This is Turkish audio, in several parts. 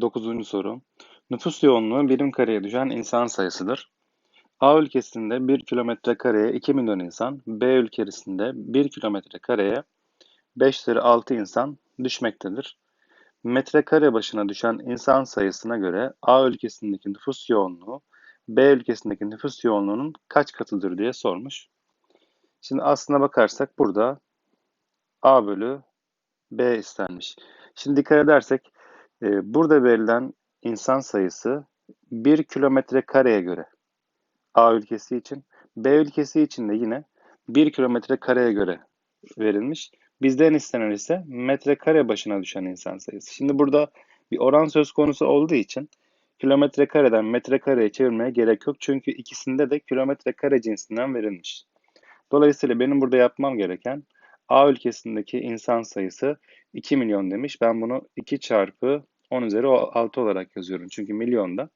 Dokuzuncu soru. Nüfus yoğunluğu birim kareye düşen insan sayısıdır. A ülkesinde 1 kilometre kareye 2 milyon insan, B ülkesinde 1 kilometre kareye 5 üzeri 6 insan düşmektedir. Metrekare başına düşen insan sayısına göre A ülkesindeki nüfus yoğunluğu B ülkesindeki nüfus yoğunluğunun kaç katıdır diye sormuş. Şimdi aslına bakarsak burada A bölü B istenmiş. Şimdi dikkat edersek burada verilen insan sayısı 1 kilometre kareye göre A ülkesi için, B ülkesi için de yine 1 kilometre kareye göre verilmiş. Bizden istenen ise metrekare başına düşen insan sayısı. Şimdi burada bir oran söz konusu olduğu için kilometre kareden metrekareye çevirmeye gerek yok. Çünkü ikisinde de kilometre kare cinsinden verilmiş. Dolayısıyla benim burada yapmam gereken A ülkesindeki insan sayısı 2 milyon demiş. Ben bunu 2 çarpı 10 üzeri 6 olarak yazıyorum. Çünkü milyonda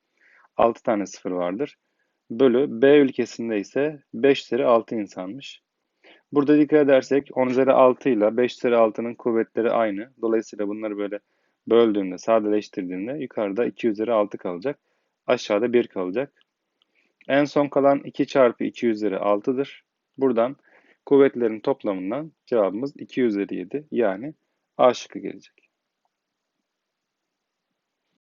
6 tane sıfır vardır. Bölü B ülkesinde ise 5 üzeri 6 insanmış. Burada dikkat edersek 10 üzeri 6 ile 5 üzeri 6'nın kuvvetleri aynı. Dolayısıyla bunları böyle böldüğünde, sadeleştirdiğinde yukarıda 2 üzeri 6 kalacak. Aşağıda 1 kalacak. En son kalan 2 çarpı 2 üzeri 6'dır. Buradan kuvvetlerin toplamından cevabımız 2 üzeri 7 yani A şıkkı gelecek.